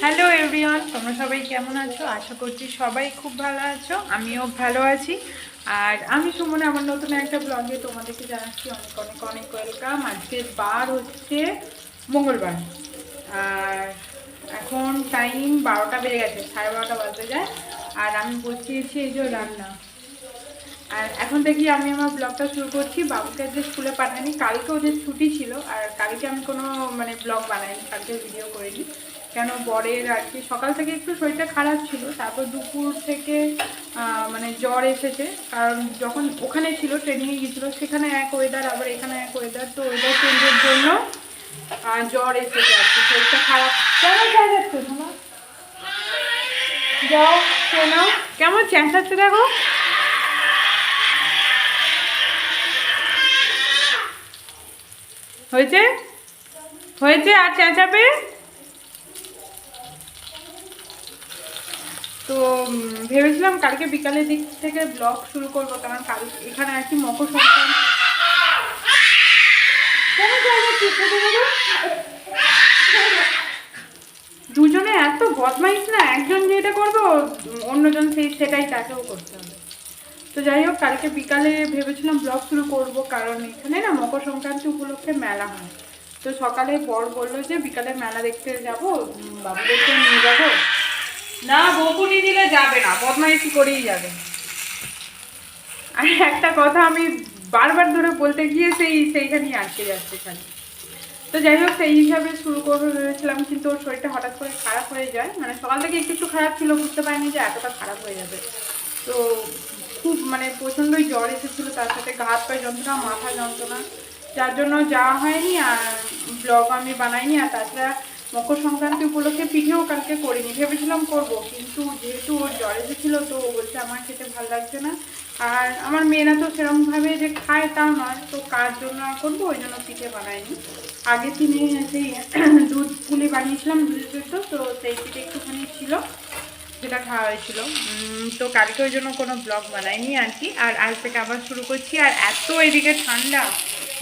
Hello everyone তোমরা সবাই কেমন আছো? আশা করছি সবাই খুব ভালো আছো। আমিও ভালো আছি। আর আমি সুমনে, আমার নতুন একটা ব্লগে তোমাদেরকে জানাচ্ছি অনেক অনেক অনেক ওয়েলকাম আজকে বার হচ্ছে মঙ্গলবার। আর এখন টাইম বারোটা বেজে গেছে, সাড়ে বারোটা বাজতে যায়। আর আমি বসিয়েছি এই যে রান্না। আর এখন দেখি আমি আমার ব্লগটা শুরু করছি। বাবুকে আজকে স্কুলে পাঠাইনি কালকে ওদের ছুটি ছিল। আর কালকে আমি কোনো মানে ব্লগ বানাইনি, কালকে ভিডিও করিনি। কেন বরের আর কি? সকাল থেকে একটু শরীরটা খারাপ ছিল, তারপর দুপুর থেকে মানে জ্বর এসেছে। কারণ যখন ওখানে ছিল ট্রেনিংয়ে গিয়েছিল, সেখানে এক ওয়েদার আবার এখানে এক ওয়েদার তো ওয়েদার চেঞ্জের জন্য জ্বর এসেছে আর কি। শরীরটা খারাপ। যাওয়া যাচ্ছে তোমার? যাও কেন কেমন চেঁচাচ্ছে দেখো হয়েছে? হয়েছে আর চেঁচাবে তো ভেবেছিলাম কালকে বিকালের দিক থেকে ব্লগ শুরু করব, কারণ কাল এখানে আর কি মকর সংক্রান্তি? দুজনে এত বদমাইশ না, একজন যেটা করবে অন্যজন সেই, সেটাই তাকেও করতে হবে। তো যাই হোক, কালকে বিকালে ভেবেছিলাম ব্লগ শুরু করব, কারণ এখানে না মকর সংক্রান্তি উপলক্ষে মেলা হয়। তো সকালে বর বলল যে, বিকালে মেলা দেখতে যাব বাবুদেরকে নিয়ে যাব। না, বকুনি দিলে যাবে না, বদমাইশি করেই যাবে। আর একটা কথা আমি বারবার ধরে বলতে গিয়ে সেই, সেইখানেই আটকে যাচ্ছে খালি। তো যাই হোক, সেই হিসাবে শুরু করব ভেবেছিলাম, কিন্তু ওর শরীরটা হঠাৎ করে খারাপ হয়ে যায়। মানে সকাল থেকে একটু একটু খারাপ ছিল, বুঝতে পারিনি যে এতটা খারাপ হয়ে যাবে। তো খুব মানে প্রচণ্ডই জ্বর এসেছিল, তার সাথে গা হাত পায়ে যন্ত্রণা, মাথা যন্ত্রণা। যার জন্য যাওয়া হয়নি, আর ব্লগ আমি বানাইনি, আর তাছাড়া মকর সংক্রান্তি উপলক্ষে পিঠেও কালকে করিনি। ভেবেছিলাম করব, কিন্তু যেহেতু ওর জ্বর এসেছিল, তো ও বলছে আমার খেতে ভালো লাগছে না। আর আমার মেয়েরা তো সেরকমভাবে যে খায় তাও নয়, তো কার জন্য আর করব? ওই জন্য পিঠে বানাইনি। আগে তিনি সেই দুধ পুলি বানিয়েছিলাম দুধের সেদ্ধ তো সেই পিঠে একটুখানি ছিল, যেটা খাওয়া হয়েছিল। তো কালকে ওই জন্য কোনো ব্লগ বানাইনি আর কি। আর আজ থেকে আবার শুরু করছি। আর এত এদিকে ঠান্ডা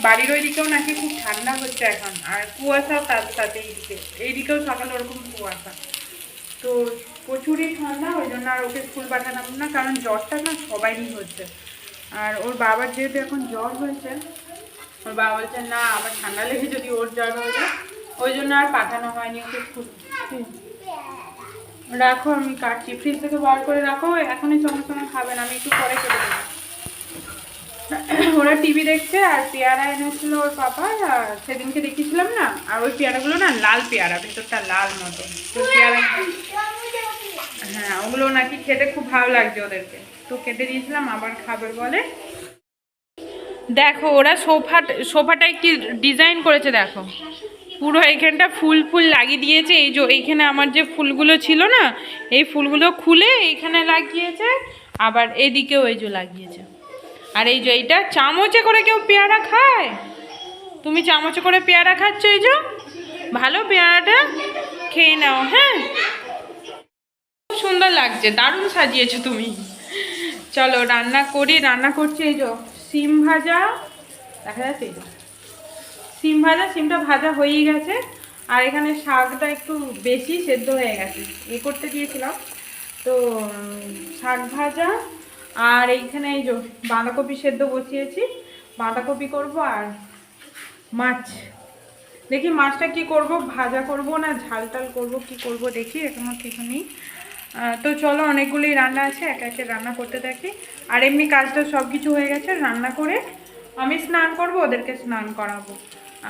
বাড়ির ওইদিকেও নাকি খুব ঠান্ডা হচ্ছে এখন, আর কুয়াশাও তার সাথে এইদিকে এইদিকেও সকালে ওরকম কুয়াশা। তো প্রচুরই ঠান্ডা, ওই জন্য আর ওকে স্কুল পাঠালাম না, কারণ জ্বরটা না সবাইরই হচ্ছে। আর ওর বাবার যেহেতু এখন জ্বর হয়েছে, ওর বাবা বলছে, না আবার ঠান্ডা লেগে যদি ওর জ্বর হয়ে যায়। ওই জন্য আর পাঠানো হয়নি ওকে স্কুল। রাখো, আমি কাটছি। ফ্রিজ থেকে বার করে রাখো, এখনই সঙ্গে সঙ্গে খাবেন আমি একটু পরে কেটে দেবো। ওরা টিভি দেখছে আর পেয়ারা এনেছিল ওর পাপা সেদিনকে দেখিয়েছিলাম না, আর ওই পেয়ারাগুলো না লাল পেয়ারা, ভেতরটা লাল মতো পেয়ারা হ্যাঁ ওগুলো নাকি খেতে খুব ভালো লাগছে ওদেরকে। তো কেটে দিয়েছিলাম আবার খাবে বলে। দেখো, ওরা সোফা সোফাটায় কি ডিজাইন করেছে, দেখো। পুরো এইখানটা ফুল ফুল লাগিয়ে দিয়েছে। এই যে এইখানে আমার যে ফুলগুলো ছিল না, এই ফুলগুলো খুলে এইখানে লাগিয়েছে, আবার এদিকেও এই যে লাগিয়েছে। আর এই যে এইটা, চামচে করে কেউ পেয়ারা খায়? তুমি চামচে করে পেয়ারা খাচ্ছ এই যে? ভালো পেয়ারাটা খেয়ে নাও হ্যাঁ? খুব সুন্দর লাগছে, দারুণ সাজিয়েছো তুমি। চলো, রান্না করি, রান্না করছি এই যে, সিম ভাজা, দেখা যাচ্ছে এই সিম ভাজা, সিমটা ভাজা হয়েই গেছে। আর এখানে শাকটা একটু বেশি সেদ্ধ হয়ে গেছে, এ করতে দিয়েছিলাম। তো শাক ভাজা আর এইখানে এই যে বাঁধাকপি সেদ্ধ বসিয়েছি, বাঁধাকপি করব আর মাছ। দেখি মাছটা কি করব, ভাজা করব না ঝাল টাল করব, কি করব দেখি, এখনও কিছু নেই। তো চলো অনেকগুলোই রান্না আছে, একে একে রান্না করতে থাকি। আর এমনি কাজটা সব কিছু হয়ে গেছে, রান্না করে আমি স্নান করব, ওদেরকে স্নান করাবো।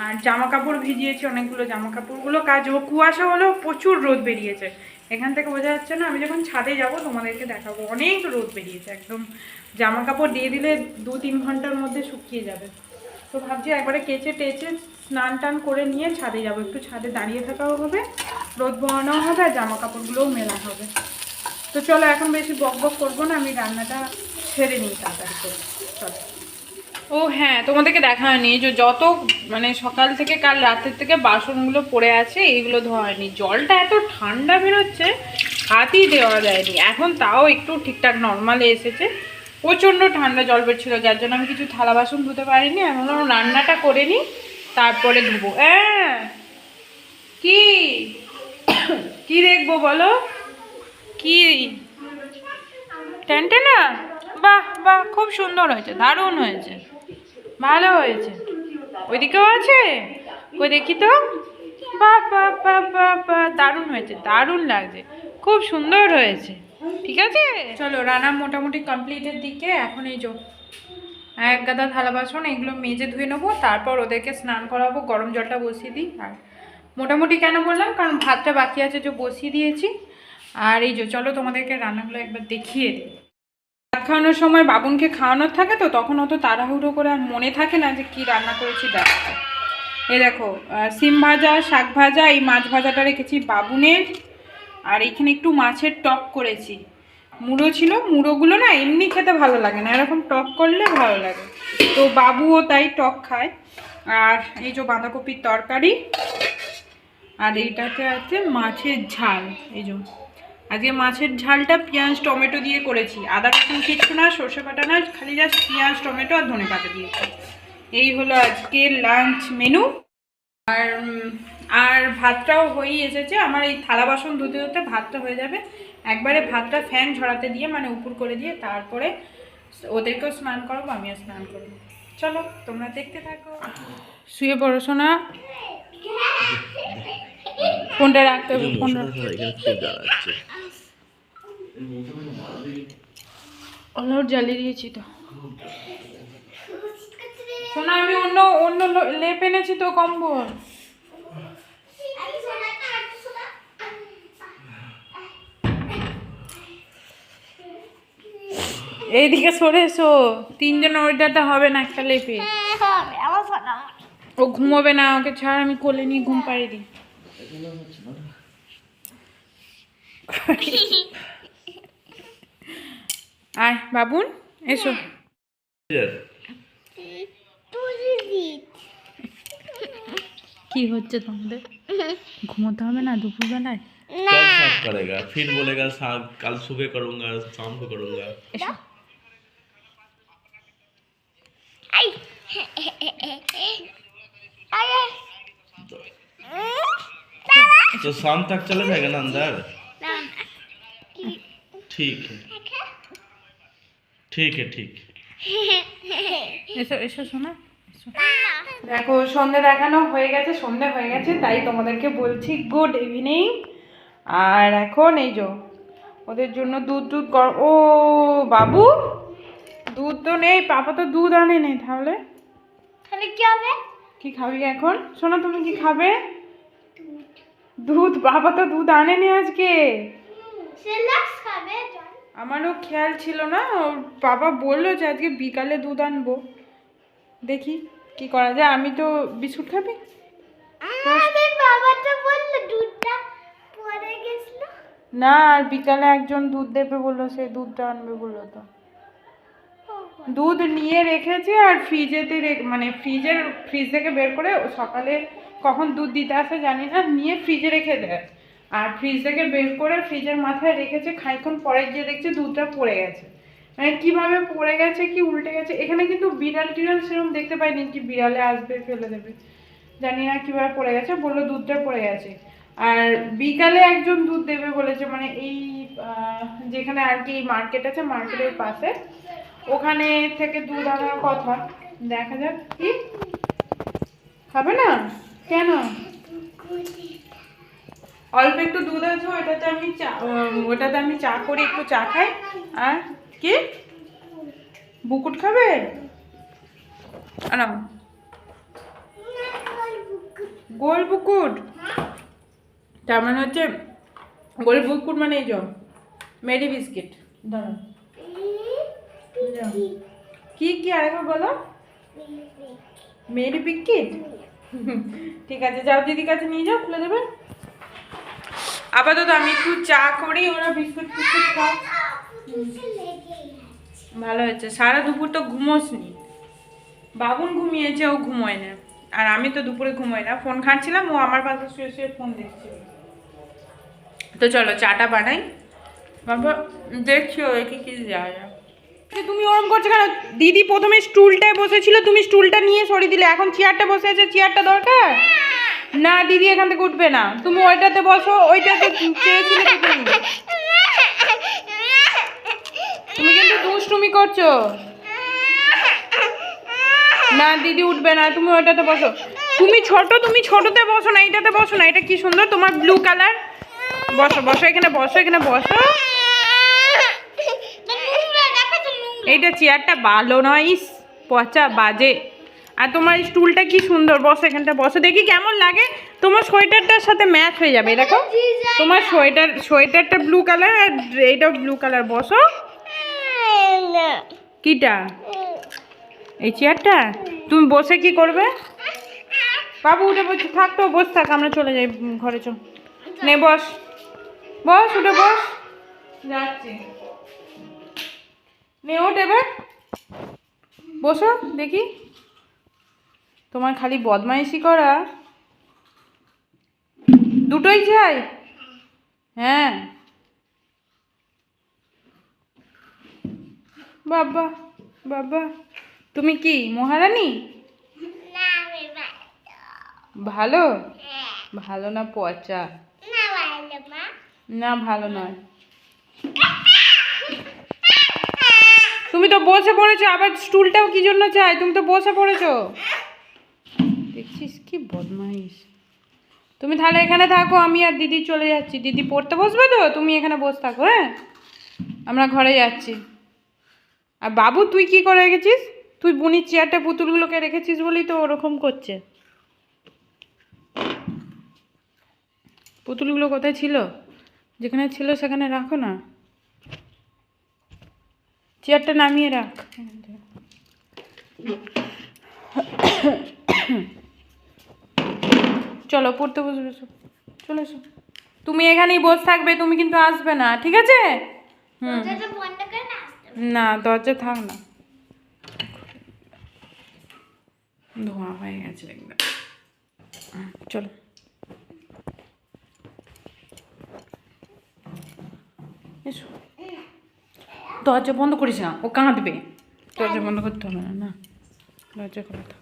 আর জামা কাপড় ভিজিয়েছি, অনেকগুলো জামা কাপড়গুলো কাজ ও কুয়াশা হলেও প্রচুর রোদ বেরিয়েছে। এখান থেকে বোঝা যাচ্ছে না, আমি যখন ছাদে যাব তোমাদেরকে দেখাবো। অনেক রোদ বেরিয়েছে, একদম জামা কাপড় দিয়ে দিলে দু তিন ঘণ্টার মধ্যে শুকিয়ে যাবে। তো ভাবছি একবারে কেচে টেচে স্নান টান করে নিয়ে ছাদে যাব। একটু ছাদে দাঁড়িয়ে থাকাও হবে, রোদ বহানোও হবে আর জামা কাপড়গুলোও মেলা হবে। তো চলো এখন বেশি বক বক করব না, আমি রান্নাটা ছেড়ে নিই তাড়াতাড়ি করে। চলো। ও হ্যাঁ তোমাদেরকে দেখা হয়নি। যে যত মানে সকাল থেকে কাল রাতের থেকে বাসনগুলো পড়ে আছে, এইগুলো ধোয়া জলটা এত ঠান্ডা বেরোচ্ছে, হাতই দেওয়া যায়নি। এখন তাও একটু ঠিকঠাক নর্মালে এসেছে। প্রচণ্ড ঠান্ডা জল বেরছিল যার জন্য আমি কিছু থালা বাসন ধুতে পারিনি। এখন রান্নাটা করে নিই, তারপরে ধুবো। হ্যাঁ কি? কি দেখব বলো? কি? টেন্টে না বাহ বাহ, খুব সুন্দর হয়েছে, দারুণ হয়েছে। ভালো হয়েছে। ওইদিকেও আছে? ওই দেখি তো। বাহ বাহ বাহ বাহ দারুণ হয়েছে, দারুণ লাগছে। খুব সুন্দর হয়েছে। ঠিক আছে? চলো রান্না মোটামুটি কমপ্লিটের দিকে। এখন এই যো এক গাদা থালা বাসন, এগুলো মেজে ধুয়ে নেব। তারপর ওদেরকে স্নান করাবো, গরম জলটা বসিয়ে দিই। আর মোটামুটি কেন বললাম? কারণ ভাতটা বাকি আছে যে বসিয়ে দিয়েছি। আর এই যে, চলো তোমাদেরকে রান্নাগুলো একবার দেখিয়ে দিই। খাওয়ানোর সময় বাবুনকে খাওয়ানোর থাকে তো, তখন অত তাড়াহুড়ো করে আর মনে থাকে না যে কি রান্না করেছি দেখাতে এই দেখো সিম ভাজা, শাক ভাজা, এই মাছ ভাজাটা রেখেছি বাবুনের, আর এইখানে একটু মাছের টক করেছি। মুড়ো ছিল, মুড়োগুলো না এমনি খেতে ভালো লাগে না, এরকম টক করলে ভালো লাগে। তো বাবুও তাই টক খায়। আর এই যে বাঁধাকপির তরকারি, আর এইটাতে আছে মাছের ঝাল, এই যে। আজকে মাছের ঝালটা পেঁয়াজ, টমেটো দিয়ে করেছি। আদা রসুন কিচ্ছু না, সর্ষে বাটা না, খালি জাস্ট পেঁয়াজ, টমেটো আর ধনে পাতা দিয়েছি এই হলো আজকের লাঞ্চ মেনু আর আর ভাতটাও হয়েই এসেছে। আমার এই থালা বাসন ধুতে ধুতে ভাতটা হয়ে যাবে। একবারে ভাতটা ফ্যান ঝরাতে দিয়ে মানে উপর করে দিয়ে, তারপরে ওদেরকেও স্নান করাবো, আমিও স্নান করব। চলো, তোমরা দেখতে থাকো। শুয়ে পড়াশোনা ফোনটা রাখতে হবে ফোনটা অলআউট জ্বালিয়ে দিয়েছি তো। শোনা আমি অন্য অন্য লেপ এনেছি তো কম্বল। এইদিকে সরে এসো। তিনজন ওইটাতে হবে না একটা লেপে। ও ঘুমোবে না ওকে ছাড় আমি কোলে নিয়ে ঘুম পাড়িয়ে দিই। আয় বাবুন এসো কি হচ্ছে তোমাদের ঘুমোতে হবে না দুপুরবেলায় कल साफ करेगा फिर बोलेगा साग कल सुबह करूंगा शाम को करूंगा এসো तो शाम तक चला जाएगा ना अंदर ठीक है ठीक है ठीक है এসো এসো শোনা এসো। দেখো সন্ধে দেখানো হয়ে গেছে সন্ধে হয়ে গেছে তাই তোমাদেরকে বলছি গুড ইভিনিং আর এখন এই যো ওদের জন্য দুধ দুধ গরম ও বাবু দুধ তো নেই পাপা তো দুধ আনে নেই তাহলে তাহলে কি হবে কি খাবি এখন শোনো তুমি কি খাবে দুধ বাবা তো দুধ আনেনি আজকে। আমারও খেয়াল ছিল না ওর বাবা বলল যে আজকে বিকালে দুধ আনব। দেখি কি করা যায় আমি তো বিস্কুট খাবি? না আর বিকালে একজন দুধ দেবে বলল সে দুধটা আনবে বলল তো। দুধ নিয়ে রেখেছে আর ফ্রিজেতে মানে ফ্রিজের ফ্রিজ থেকে বের করে সকালে কখন দুধ দিতে আসে জানি না, নিয়ে ফ্রিজে রেখে দেয়। আর ফ্রিজ থেকে বের করে ফ্রিজের মাথায় রেখেছে খানিক্ষণ পরে গিয়ে দেখছে দুধটা পড়ে গেছে। মানে কীভাবে পড়ে গেছে, কি উল্টে গেছে, এখানে কিন্তু বিড়াল টিড়াল সেরকম দেখতে পাইনি কি বিড়ালে আসবে, ফেলে দেবে। জানি না কীভাবে পড়ে গেছে, বলল দুধটা পড়ে গেছে। আর বিকালে একজন দুধ দেবে বলেছে মানে এই যেখানে আর কি মার্কেট আছে মার্কেটের পাশে। ওখানে থেকে দুধ আনার কথা। দেখা যাক কি? খাবে না? কেন? অল্প একটু দুধ আছে ওটাতে আমি চা ওটাতে আমি চা করি একটু চা খাই। আর কি? বুকুট খাবে? আনাও গোল বুকুট। তার মানে হচ্ছে গোল বুকুট মানে এই যে মেরি বিস্কিট। ধরো। কি কি আরেকবার বলো? Marie biscuit? ঠিক আছে, যাও দিদির কাছে নিয়ে যাও, খুলে দেবে? আপাতত আমি একটু চা করি, ওরা বিস্কুট ফিস্কুট খাও ভালো হয়েছে, সারা দুপুর তো ঘুমোসনি। বাবুন ঘুমিয়েছে, ও ঘুমোয় না আর আমি তো দুপুরে ঘুমোই না, ফোন ঘাঁটছিলাম, ও আমার পাশে শুয়ে শুয়ে ফোন দেখছিল। তো চলো, চাটা বানাই। বাবা, দেখছ একে কি যাওয়া যায়। তুমি ওরম করছ কেন? দিদি প্রথমে স্টুলটায় বসেছিল, তুমি স্টুলটা নিয়ে সরিয়ে দিলে। এখন চেয়ারটা বসে আছে, চেয়ারটা দরকার? না, দিদি এখান থেকে উঠবে না। তুমি ওইটাতে বসো, ওইটাতে চেয়েছিলে তুমি। কিন্তু দুষ্টুমি করছ। না, দিদি উঠবে না, তুমি ওইটাতে বসো। তুমি ছোট, তুমি ছোটতে বসো না, এইটাতে বসো না। এটা কি সুন্দর, তোমার ব্লু কালার বসো বসো এখানে বসো এখানে বসো। এইটা চেয়ারটা ভালো নয় ইস পচা বাজে। আর তোমার স্টুলটা কি সুন্দর, বসো এখানটা, বসো। দেখি কেমন লাগে। তোমার সোয়েটারটার সাথে ম্যাচ হয়ে যাবে, দেখো। তোমার সোয়েটার, সোয়েটারটা ব্লু কালার আর এইটাও ব্লু কালার বসো। কিটা? এই চেয়ারটা? তুমি বসে কি করবে? বাবু, উঠে বসে, থাক তো, বস থাক, আমরা চলে যাই ঘরে চল। নে, বস। বস, উঠে বস। যাচ্ছি। নে ওঠ এবার। বসো দেখি। তোমার খালি বদমাইশি করা। দুটোই চাই? হ্যাঁ। বাবা বাবা তুমি কি মহারানী? ভালো। ভালো? না পচা? না ভালো নয়। তুমি তো বসে পড়েছো, আবার স্টুলটাও কি জন্য চাই? তুমি তো বসে পড়েছো। দেখছিস কি বদমাইশ। তুমি তাহলে এখানে থাকো, আমি আর দিদি চলে যাচ্ছি। দিদি পড়তে বসবে তো? তুমি এখানে বসে থাকো হ্যাঁ? আমরা ঘরে যাচ্ছি। আর বাবু, তুই কি করে রেখেছিস? তুই বুনির চেয়ারটা, পুতুলগুলোকে রেখেছিস বলেই তো ওরকম করছে। পুতুলগুলো কোথায় ছিল? যেখানে ছিল সেখানে রাখো না। চেয়ারটা নামিয়ে রাখ। চলো পড়তে বসবে। চলে এসো। তুমি এখানেই বসে থাকবে তুমি কিন্তু আসবে না ঠিক আছে? হুম। না দরজা থাক না। ধোঁয়া হয়ে গেছে একদম। চলো। এসো। দরজা বন্ধ করিস না ও কাঁদবে। দরজা বন্ধ করতে হবে না না। দরজা খোলা থাক।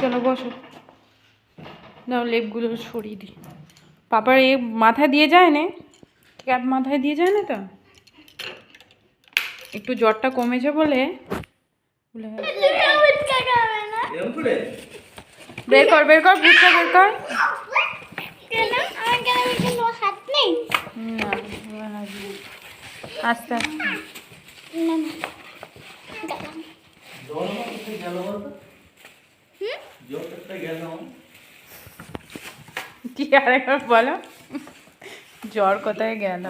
চলো বসো। দাও লেপগুলো সরিয়ে দিই। পাপার এ মাথায় দিয়ে যায় না? ক্যাপ মাথায় দিয়ে যায় না তো? একটু জ্বরটা কমেছে বলে ভুলে গেছে। বের কর বের কর ভুটটা বের কর। না। আস্তে কি আরেকবার বলো? জ্বর কোথায় গেল?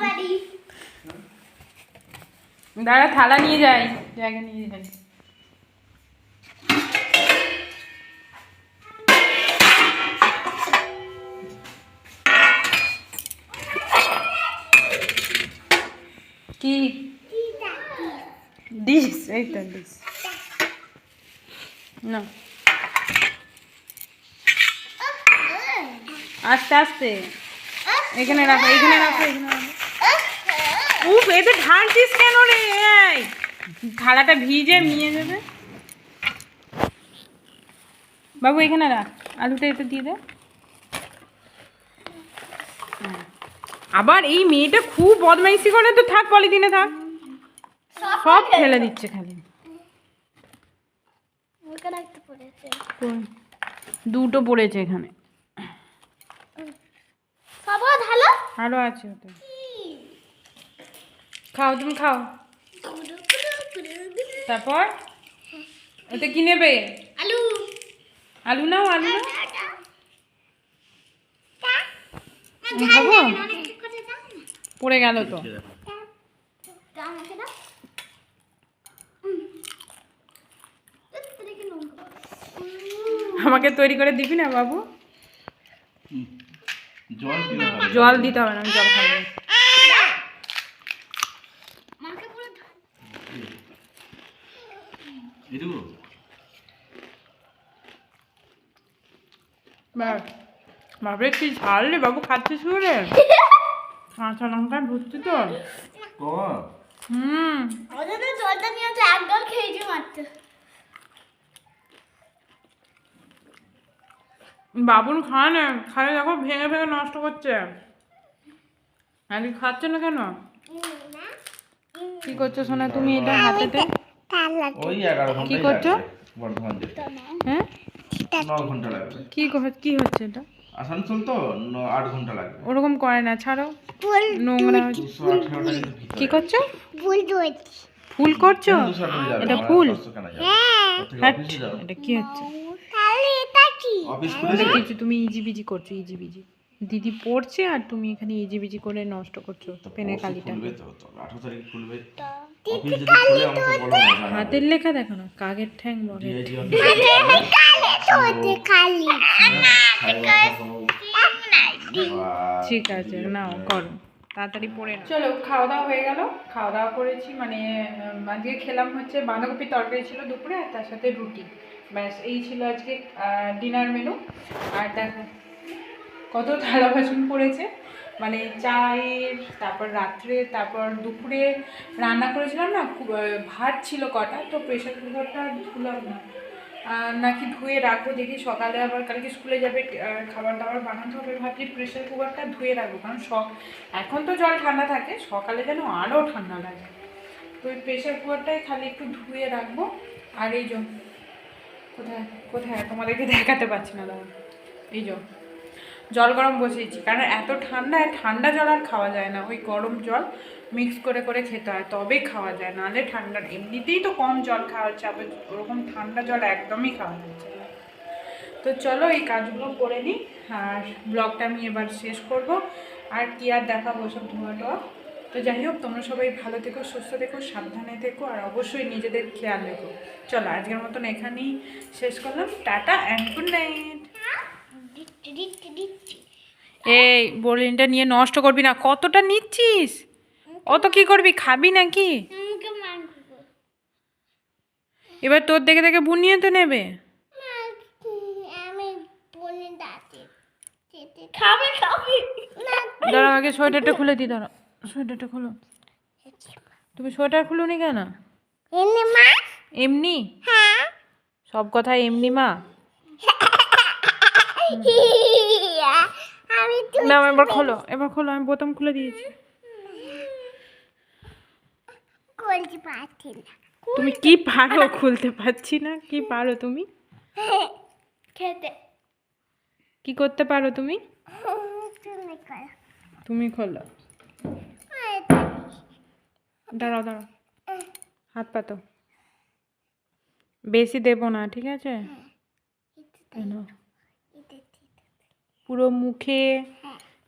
বাড়ি। দাঁড়া থালা নিয়ে যাই। জায়গা নিয়ে যাই। কি? ডিস এই তো ডিস না। আস্তে আস্তে। এখানে রাখো এখানে রাখো এখানে রাখো। উফ এতে ঢালছিস কেন রে? থালাটা ভিজে মিয়ে যাবে। বাবু এখানে রাখ। আলুটা এতে দিয়ে দে। আবার এই মেয়েটা খুব বদমাইশি করে তো থাক পলিথিনে থাক। সব ফেলে দিচ্ছে খালি? দুটো পড়েছে এখানে। আরও আছে খাও তুমি খাও। তারপর? ওতে কি নেবে? আলু। আলু নাও আলু নাও। খাব? দেবেন, অনেক ঠিক করে দাও না। পড়ে গেল তো। আমাকে তৈরি করে দিবি না বাবু? জল দিতে হবে না আমি জল খাব। বাবরে কি ঝাল রে বাবু খাচ্ছিস রে কাঁচা লঙ্কা ভর্তি তো। হুম। ওদের তো জলটা নিয়ে তো এক খেয়েছি মাত্র বাবুন খায় না খায় দেখো ভেঙে ভেঙে নষ্ট করছে। খাচ্ছে না কেন? কি করছ সোনা তুমি এটা হাতেতে কি করছ? হ্যাঁ? কি কি হচ্ছে এটা? আসানসোল তো আট ঘণ্টা লাগবে। ওরকম করে না ছাড়ো। নোংরা। কি করছ? ফুল করছ? এটা ফুল? হ্যাঁ। যাও এটা কি হচ্ছে? তাহলে এটা কি? অফিস এটা কিছু তুমি ইজি বিজি করছ ইজি বিজি দিদি পড়ছে আর তুমি এখানে ইজি বিজি করে নষ্ট করছ পেনের কালিটা। খুলবে তো তো তারিখ খুলবে। অফিস যদি খুলে আমাকে বলো হাতের লেখা দেখো না কাকের ঠ্যাং বলে ঠিক আছে নাও করো। তাড়াতাড়ি পড়ে চলো খাওয়া দাওয়া হয়ে গেল। খাওয়া দাওয়া করেছি মানে আজকে খেলাম হচ্ছে বাঁধাকপি তরকারি ছিল দুপুরে আর তার সাথে রুটি। ব্যাস এই ছিল আজকে ডিনার মেনু আর দেখো কত থালা বাসন পড়েছে। মানে চায়ের তারপর রাত্রে তারপর দুপুরে রান্না করেছিলাম না খুব, ভাত ছিল কটা তো প্রেশার কুকারটা ধুলাম না। নাকি ধুয়ে রাখব, দেখি সকালে আবার কালকে স্কুলে যাবে খাবার দাবার বানাতে হবে, ভাবছি প্রেশার কুকারটা ধুয়ে রাখব, কারণ সক এখন তো জল ঠান্ডা থাকে, সকালে যেন আরও ঠান্ডা লাগে। তো ওই প্রেশার কুকারটাই খালি একটু ধুয়ে রাখব, আর এই জন্য কোথায় কোথায়? তোমাদেরকে দেখাতে পারছি না দাদা এই যে। জল গরম বসিয়েছি। কারণ এত ঠান্ডায় ঠান্ডা জল আর খাওয়া যায় না। ওই গরম জল মিক্স করে করে খেতে হয়, তবে খাওয়া যায়। নাহলে ঠান্ডা এমনিতেই তো কম জল খাওয়া হচ্ছে, আবার ওরকম ঠান্ডা জল একদমই খাওয়া যাচ্ছে তো চলো এই কাজগুলো করে নিই, আর ব্লগটা আমি এবার শেষ করব। আর কি আর দেখাবো সব ধোয়া টোয়া। তো যাই হোক, তোমরা সবাই ভালো থেকো, সুস্থ থেকো, সাবধানে থেকো, আর অবশ্যই নিজেদের খেয়াল রেখো। চলো, আজকের মতন এখানেই শেষ করলাম। টাটা অ্যান্ড গুড নাইট এই বোলিনটা নিয়ে নষ্ট করবি না কতটা নিচ্ছিস? অত কি করবি খাবি নাকি? এবার তোর দেখে দেখে বুনিয়ে তো নেবে। আগে সোয়েটারটা খুলে দি দাঁড়াও সোয়েটারটা খুলো। তুমি সোয়েটার খুলুনি কেন? মা? এমনি? হ্যাঁ। সব কথা এমনি মা? তো না এবার খোলো এবার খোলো আমি বোতাম খুলে দিয়েছি। তুমি কি পারো খুলতে পারছি না? কি পারো তুমি? খেতে। কি করতে পারো তুমি? তুমি খোলো। দাঁড়াও দাঁড়াও। হাত পাতো বেশি দেবো না ঠিক আছে? কেন পুরো মুখে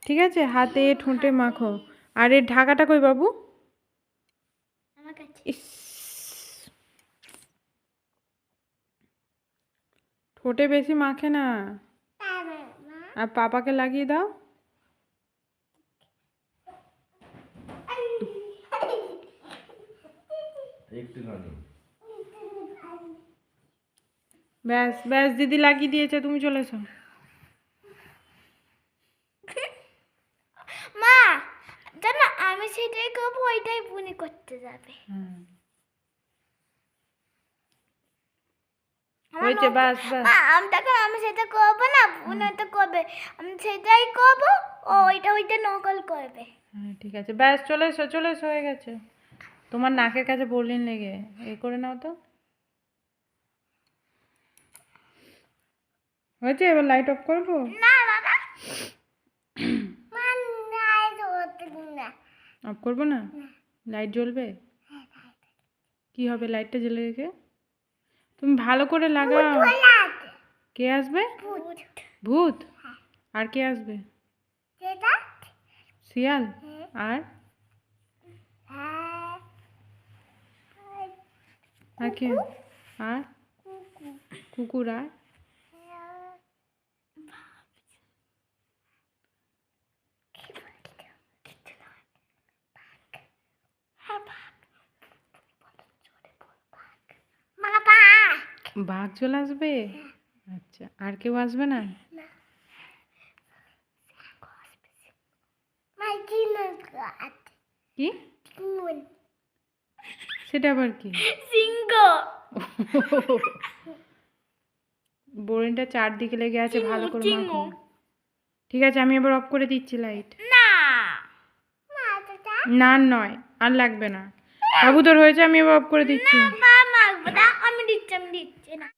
ঠিক আছে? হাতে ঠোঁটে মাখো। আর এর ঢাকাটা কই বাবু? ইস। ঠোঁটে বেশি মাখে না। আর পাপাকে লাগিয়ে দাও। ব্যাস ব্যাস দিদি লাগিয়ে দিয়েছে তুমি চলে এসো মা জানো আমি সেটাই করব ওইটাই বুনি করতে যাবে হুম। আমার হয়েছে ব্যাস ব্যাস মা আমি সেটা করব না বুনি তো করবে। আমি সেটাই করব ও ওইটা ওইটা নকল করবে। হ্যাঁ ঠিক আছে। ব্যাস চলে এসো চলে এসো হয়ে গেছে। তোমার নাকের কাছে বললেন লেগে। এ করে নাও তো। হয়েছে? এবার লাইট অফ করব? না বাবা। অফ করব না? লাইট জ্বলবে? কি হবে? লাইটটা জ্বলে রেখে? তুমি ভালো করে লাগাও। কে আসবে? ভূত। ভূত? আর কে আসবে? শিয়াল? আর? হ্যাঁ। আর কে? আর? কুকুর আর মা পা বাঘ চলে আসবে? আচ্ছা আর কেউ আসবে না? কি? সেটা আবার কি? সিংহ। বোরিংটা চারদিকে লেগে আছে ভালো করে মাখো। ঠিক আছে আমি এবার অফ করে দিচ্ছি লাইট। না। না নয় আর লাগবে না। বাবু তোর হয়েছে আমি এবার অফ করে দিচ্ছি।